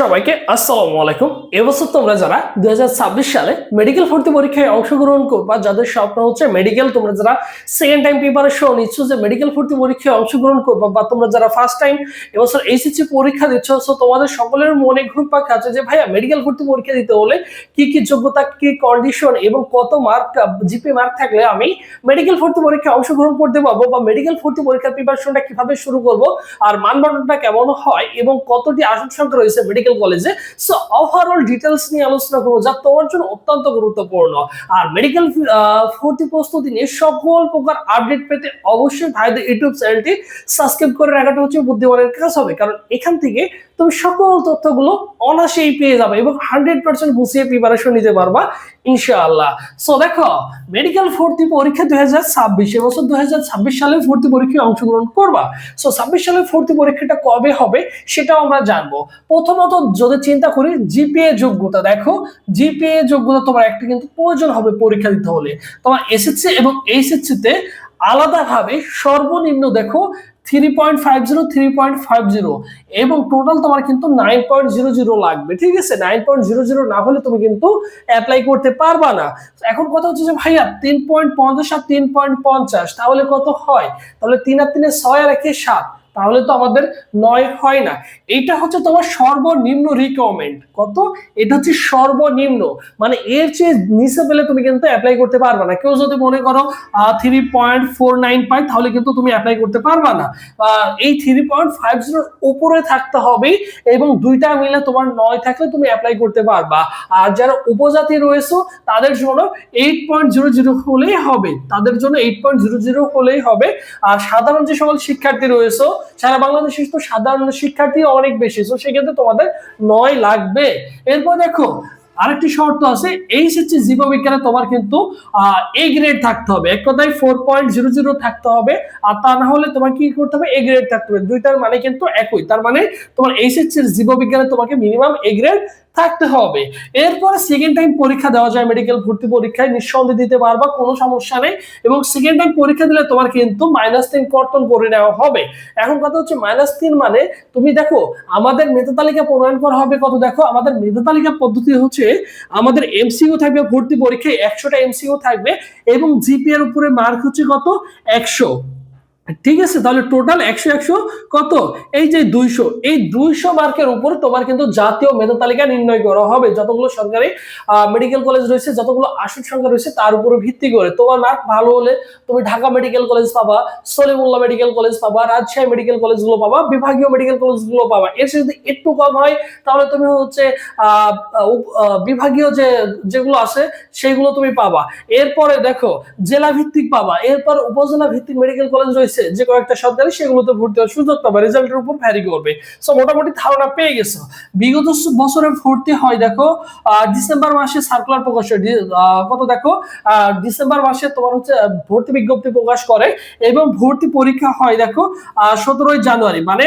সবাইকে আসসালামু আলাইকুম। এবছর তোমরা যারা দুই সালে মেডিকেল ভর্তি পরীক্ষায় অংশগ্রহণ করবা, যাদের স্বপ্ন হচ্ছে মেডিকেল তোমরা যারা সেকেন্ড টাইম প্রিপারেশন নিচ্ছ যে মেডিকেল ভর্তি পরীক্ষায় অংশগ্রহণ করবা, বা তোমরা যারা ফার্স্ট টাইম এবছর এইচএসসি পরীক্ষা দিচ্ছ সো তোমাদের সকলের মনে ঘুরপাক আছে যে, ভাইয়া মেডিকেল ভর্তি পরীক্ষা দিতে হলে কি কি যোগ্যতা, কি কন্ডিশন এবং কত মার্ক জিপি মার্ক থাকলে আমি মেডিকেল ভর্তি পরীক্ষায় অংশগ্রহণ করতে পারব, বা মেডিকেল ভর্তি পরীক্ষার প্রিপারেশনটা কীভাবে শুরু করব, আর মানদণ্ডটা কেমন হয় এবং কতটি আসন সংখ্যা রয়েছে মেডিকেল কলেজে সো ওভারঅল ডিটেলস নিয়ে আলোচনা করব যা তোমার জন্য অত্যন্ত গুরুত্বপূর্ণ। আর মেডিকেল ভর্তি প্রস্তুতি নিয়ে সকল প্রকার আপডেট পেতে অবশ্যই ভাইদের ইউটিউব চ্যানেলটি সাবস্ক্রাইব করে রাখাটা হচ্ছে বুদ্ধিমানের কাজ হবে। কারণ এখান থেকে তুমি সকল তথ্যগুলো অনাসেই পেয়ে যাবে এবং হান্ড্রেড পার্সেন্ট বুঝিয়ে প্রিপারেশন নিতে পারবা, ইনশাআল্লাহ। সো দেখো মেডিকেল ভর্তি পরীক্ষা দুই হাজার ছাব্বিশ এবছর দুই হাজার ছাব্বিশ সালে ভর্তি পরীক্ষায় অংশগ্রহণ করবা। সো ছাব্বিশ সালে ভর্তি পরীক্ষাটা কবে হবে সেটাও আমরা জানব। প্রথমত যদি চিন্তা করি জিপিএ যোগ্যতা, দেখো জিপিএ যোগ্যতা তোমার একটা কিন্তু প্রয়োজন হবে পরীক্ষা দিতে হলে। তোমার এসএসসি এবং এইচএসসি তে আলাদাভাবে সর্বনিম্ন, দেখো three point five zero three point five zero এবং টোটাল তোমার কিন্তু নাইন পয়েন্ট জিরো জিরো লাগবে, ঠিক আছে? নাইন পয়েন্ট জিরো জিরো না হলে তুমি কিন্তু অ্যাপ্লাই করতে পারবা না। এখন কথা হচ্ছে যে, ভাইয়া, তিন পয়েন্ট পঞ্চাশ আর তিন পয়েন্ট পঞ্চাশ, তাহলে কত হয়? তাহলে তিন আর তিনে ছয় আর একে সাত। তাহলে তো আমাদের নয় হয় না। এইটা হচ্ছে তোমার সর্বনিম্ন রিকোয়ারমেন্ট কত? এটা হচ্ছে সর্বনিম্ন। মানে এর চেয়ে নিচে পেলে তুমি কিন্তু অ্যাপ্লাই করতে পারবে না। কেউ যদি মনে করো থ্রি পয়েন্ট ফোর নাইন পাই তাহলে কিন্তু তুমি অ্যাপ্লাই করতে পারবা না। এই থ্রি পয়েন্ট ফাইভ জিরোর উপরে থাকতে হবে এবং দুইটা মিলে তোমার নয় থাকলে তুমি অ্যাপ্লাই করতে পারবা। আর যারা উপজাতি রয়েছে, তাদের জন্য এইট পয়েন্ট জিরো জিরো হলেই হবে। তাদের জন্য এইট পয়েন্ট জিরো জিরো হলেই হবে। আর সাধারণ যে সকল শিক্ষার্থী রয়েছে সারা বাংলাদেশে তো সাধারণ শিক্ষার্থী অনেক বেশি। তো সেক্ষেত্রে তোমাদের নয় লাগবে। এরপর দেখো, আরেকটি শর্ত আছে, এইচএসসি জীববিজ্ঞানে তোমার কিন্তু এ গ্রেড থাকতে হবে। এক কথায় ফোর পয়েন্ট জিরো জিরো থাকতে হবে, আর তা না হলে তোমার কি করতে হবে? এ গ্রেড থাকতে হবে। দুইটার মানে কিন্তু একই। তার মানে তোমার এইচএসসি জীববিজ্ঞানে তোমাকে মিনিমাম এ গ্রেড থাকতে হবে। এরপরে সেকেন্ড টাইম পরীক্ষা দেওয়া যায় মেডিকেল ভর্তি পরীক্ষায়, নিঃসন্দেহে দিতে পারবা, কোনো সমস্যা নেই। এবং সেকেন্ড টাইম পরীক্ষা দিলে তোমার কিন্তু মাইনাস তিন কর্তন করে নেওয়া হবে। এখন কথা হচ্ছে মাইনাস তিন মানে তুমি দেখো, আমাদের মেধা তালিকা প্রণয়ন করা হবে কত? দেখো, আমাদের মেধা তালিকা পদ্ধতি হচ্ছে, আমাদের এমসিইউ থাকবে ভর্তি পরীক্ষায় একশোটা এমসিইউ থাকবে এবং জিপি এর উপরে মার্ক হচ্ছে কত? একশো। ঠিক আছে, তাহলে টোটাল একশো একশো কত? এই যে দুইশো। এই দুইশো মার্কের উপর তোমার কিন্তু জাতীয় মেধা তালিকা নির্ণয় করা হবে। যতগুলো সরকারি মেডিকেল কলেজ রয়েছে, যতগুলো আসন সংখ্যা রয়েছে, তার উপরে ভিত্তি করে। তোমার মার্ক ভালো হলে তুমি ঢাকা মেডিকেল কলেজ পাবা, সলিমুল্লাহ মেডিকেল কলেজ পাবা, রাজশাহী মেডিকেল কলেজগুলো পাবা, বিভাগীয় মেডিকেল কলেজগুলো পাবা। এর যদি একটু কম হয়, তাহলে তুমি হচ্ছে বিভাগীয় যে, যেগুলো আছে সেগুলো তুমি পাবা। এরপরে দেখো জেলা ভিত্তিক পাবা। এরপর উপজেলা ভিত্তিক মেডিকেল কলেজ রয়েছে যে কয়েকটা সরকারি সেগুলোতে ভর্তি হওয়ার সুযোগ পাবা রেজাল্টের উপর ভ্যারি করবে। সো মোটামুটি ধারণা পেয়ে গেছো। বিগত বছরে ভর্তি হয়, দেখো ডিসেম্বর মাসে সার্কুলার প্রকাশ হয়। কত দেখো ডিসেম্বর মাসে তোমার হচ্ছে ভর্তি বিজ্ঞপ্তি প্রকাশ করে এবং ভর্তি পরীক্ষা হয়, দেখো সতেরোই জানুয়ারি। মানে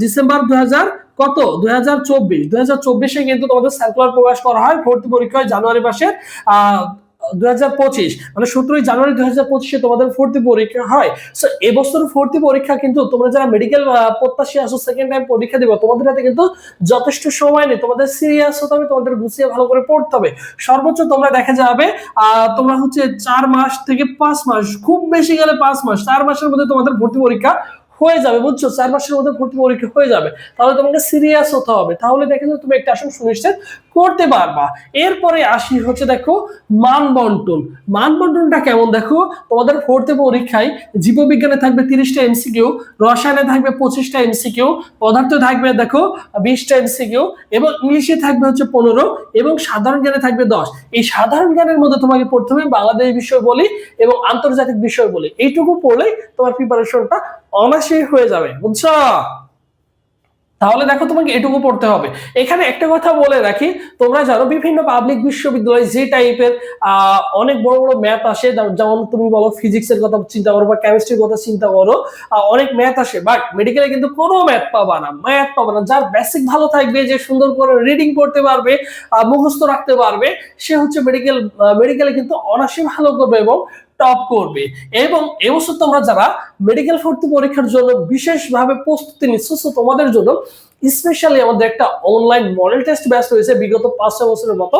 ডিসেম্বর দুই হাজার কত? দুই হাজার চব্বিশ। দুই হাজার চব্বিশে কিন্তু তোমাদের সার্কুলার প্রকাশ করা হয়, ভর্তি পরীক্ষা হয় জানুয়ারি মাসের। আহ দুই হাজার পঁচিশ মানে সতেরোই জানুয়ারি দুই হাজার পঁচিশে তোমাদের ভর্তি পরীক্ষা হয়। সো এবছর ভর্তি পরীক্ষা কিন্তু তোমরা যারা মেডিকেল প্রত্যাশী আসো সেকেন্ড টাইম পরীক্ষা দিবে, তোমাদের হাতে কিন্তু যথেষ্ট সময় নেই। তোমাদের সিরিয়াস হতে হবে, তোমাদের গুছিয়ে ভালো করে পড়তে হবে। সর্বোচ্চ তোমরা দেখা যাবে তোমরা হচ্ছে চার মাস থেকে পাঁচ মাস, খুব বেশি গেলে পাঁচ মাস, চার মাসের মধ্যে তোমাদের ভর্তি পরীক্ষা হয়ে যাবে, বুঝছ? চার মাসের মধ্যে ভর্তি পরীক্ষা হয়ে যাবে। তাহলে তোমাকে সিরিয়াস হতে হবে। তাহলে দেখে তুমি একটা আসন সুনিশ্চিত করতে পারবা। এরপরে আসি হচ্ছে দেখো মান বন্টন মান বন্টনটা কেমন দেখো? তোমাদের ভর্তি পরীক্ষায় জীববিজ্ঞানে থাকবে তিরিশটা এমসিকিউ রসায়নে থাকবে পঁচিশটা এমসিকিউ পদার্থ থাকবে দেখো বিশটা এমসিকিউ এবং ইংলিশে থাকবে হচ্ছে পনেরো এবং সাধারণ জ্ঞানে থাকবে দশ। এই সাধারণ জ্ঞানের মধ্যে তোমাকে হবে বাংলাদেশ বিষয় বলি এবং আন্তর্জাতিক বিষয় বলি। এইটুকু পড়লেই তোমার প্রিপারেশনটা অনায়াসেই হয়ে যাবে, বুঝছ? তাহলে দেখো তোমাকে এটুকু পড়তে হবে। এখানে একটা কথা বলে রাখি, তোমরা জানো বিভিন্ন পাবলিক বিশ্ববিদ্যালয় যে টাইপের অনেক বড় বড় ম্যাথ আসে, যেমন- তুমি বলো ফিজিক্সের কথা চিন্তা করো বা কেমিস্ট্রির কথা চিন্তা করো অনেক ম্যাথ আসে বাট মেডিকেলে কিন্তু কোনো ম্যাথ পাবা না ম্যাথ পাবা না। যার বেসিক ভালো থাকবে, যে সুন্দর করে রিডিং করতে পারবে মুখস্থ রাখতে পারবে, সে হচ্ছে মেডিকেল মেডিকেলে কিন্তু অনায়াসে ভালো করবে এবং টপ করবে। এবং এবছর তোমরা যারা মেডিকেল ভর্তি পরীক্ষার জন্য বিশেষভাবে প্রস্তুতি নিচ্ছ তোমাদের জন্য স্পেশালি আমাদের একটা অনলাইন মডেল টেস্ট ব্যাচ রয়েছে বিগত পাঁচ ছয় বছরের মতো।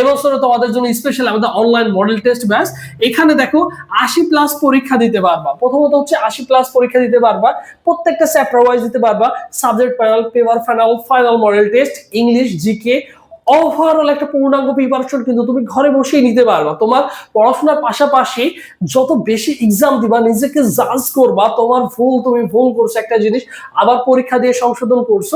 এবছরে তোমাদের জন্য স্পেশালি আমাদের অনলাইন মডেল টেস্ট ব্যাচ এখানে দেখো আশি প্লাস পরীক্ষা দিতে পারবা। প্রথমত হচ্ছে আশি প্লাস পরীক্ষা দিতে পারবা। প্রত্যেকটা চ্যাপ্টার ওয়াইজ দিতে পারবা। Subject panel paper final final model test English GK overall একটা পূর্ণাঙ্গ প্রিপারেশন কিন্তু তুমি ঘরে বসেই নিতে পারবা। তোমার পড়াশোনার পাশাপাশি যত বেশি এক্সাম দিবা, নিজেকে জাজ করবা, তোমার ভুল তুমি ভুল করছ, একটা জিনিস আবার পরীক্ষা দিয়ে সংশোধন করছ,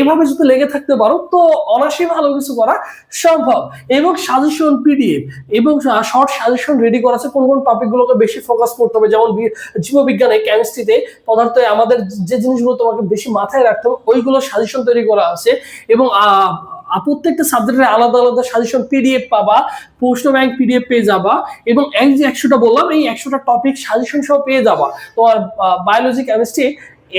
এভাবে যদি লেগে থাকতে পারো, তো অনায়াসে ভালো কিছু করা সম্ভব। এবং সাজেশন পিডিএফ এবং শর্ট সাজেশন রেডি করা আছে, কোন কোন টপিক গুলোকে বেশি ফোকাস করতে হবে, যেমন জীববিজ্ঞানে কেমিস্ট্রিতে পদার্থে আমাদের যে জিনিসগুলো তোমাকে বেশি মাথায় রাখতে হবে, ওইগুলো সাজেশন তৈরি করা আছে। এবং প্রত্যেকটা সাবজেক্টের আলাদা আলাদা সাজেশন পিডিএফ পাবা, প্রশ্ন ব্যাংক পিডিএফ পেয়ে যাবা এবং এক যে একশোটা বললাম, এই একশোটা টপিক সাজেশন সহ পেয়ে যাবা। তোমার বায়োলজি কেমিস্ট্রি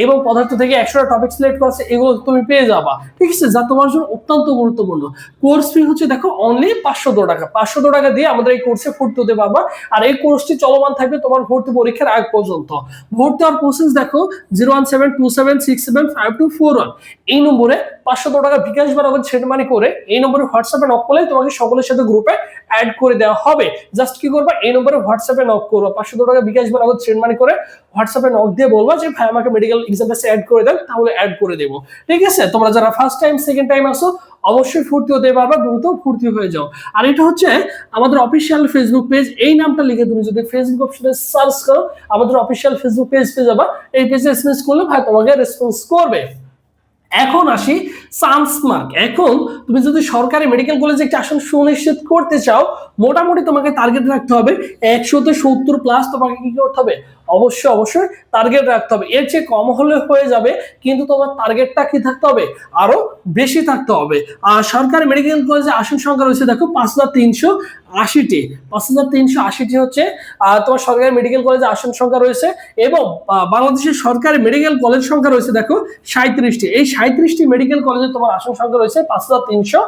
এবং পদার্থ থেকে একশোটা টপিক সিলেক্ট করা আছে এগুলো তুমি পেয়ে যাবা। ঠিক আছে, যা তোমার জন্য অত্যন্ত গুরুত্বপূর্ণ। কোর্স ফি হচ্ছে, দেখো অনলি পাঁচশো টাকা। পাঁচশো টাকা দিয়ে আমাদের এই কোর্সে ভর্তি হতে পারবা। আর এই কোর্সটি চলমান থাকবে তোমার ভর্তি পরীক্ষার আগ পর্যন্ত। ভর্তি হওয়ার প্রসেস দেখো zero one seven two seven six seven five two four one এই নম্বরে পাঁচশো টাকা বিকাশ বরাবর ছেড়ে মানি করে এই নম্বরে হোয়াটসঅ্যাপে নক করলে তোমাকে সকলের সাথে গ্রুপে অ্যাড করে দেওয়া হবে। জাস্ট কি করবা? এই নম্বরে হোয়াটসঅ্যাপে নক করবা। পাঁচশো টাকা বিকাশ বরাবর ছেড়ে মানি করে হোয়াটসঅ্যাপে নক দিয়ে বলবা যে, ভাই, আমাকে মেডিকেল এক্সাম অ্যাড করে দেন, তাহলে অ্যাড করে দেবো। ঠিক আছে? তোমরা যারা ফার্স্ট টাইম সেকেন্ড টাইম আসো অবশ্যই দ্রুত ফুর্তি হয়ে যাও। আর এটা হচ্ছে আমাদের অফিসিয়াল ফেসবুক পেজ এই নামটা লিখে তুমি যদি ফেসবুক অপশনে সার্চ করো, আমাদের অফিসিয়াল ফেসবুক পেজ পেয়ে যাবা। এই পেজে করলে ভাই তোমাকে রেসপন্স করবে। এখন আসি চান্স মার্ক এখন তুমি যদি সরকারি মেডিকেল কলেজে একটি আসন সুনিশ্চিত করতে চাও, মোটামুটি তোমাকে টার্গেট রাখতে হবে। একশোতে সত্তর প্লাস তোমাকে কি করতে হবে? অবশ্যই অবশ্যই টার্গেট রাখতে হবে। এর চেয়ে কম হলে হয়ে যাবে, কিন্তু তোমার টার্গেটটা কি থাকতে হবে? আরও বেশি থাকতে হবে। আর সরকারি মেডিকেল কলেজে আসন সংখ্যা রয়েছে, দেখো পাঁচ হাজার তিনশো আশিটি। পাঁচ হাজার তিনশো আশিটি হচ্ছে তোমার সরকারি মেডিকেল কলেজে আসন সংখ্যা রয়েছে এবং বাংলাদেশের সরকারি মেডিকেল কলেজ সংখ্যা রয়েছে, দেখো সাঁত্রিশটি এই সাঁত্রিশটি মেডিকেল কলেজে তোমার আসন সংখ্যা রয়েছে পাঁচ হাজার তিনশো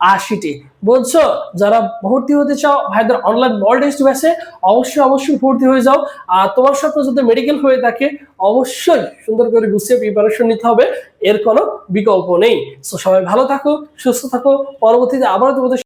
আশিটি। বলছো, যারা ভর্তি হতে চাও, ভাইদের অনলাইন মল টেস্ট ব্যাচে অবশ্যই অবশ্যই ভর্তি হয়ে যাও। আর তোমার স্বপ্ন যদি মেডিকেল হয়ে থাকে, অবশ্যই সুন্দর করে গুছিয়ে প্রিপারেশন নিতে হবে। এর কোনো বিকল্প নেই। তো সবাই ভালো থাকো, সুস্থ থাকো। পরবর্তীতে আবার তোমাদের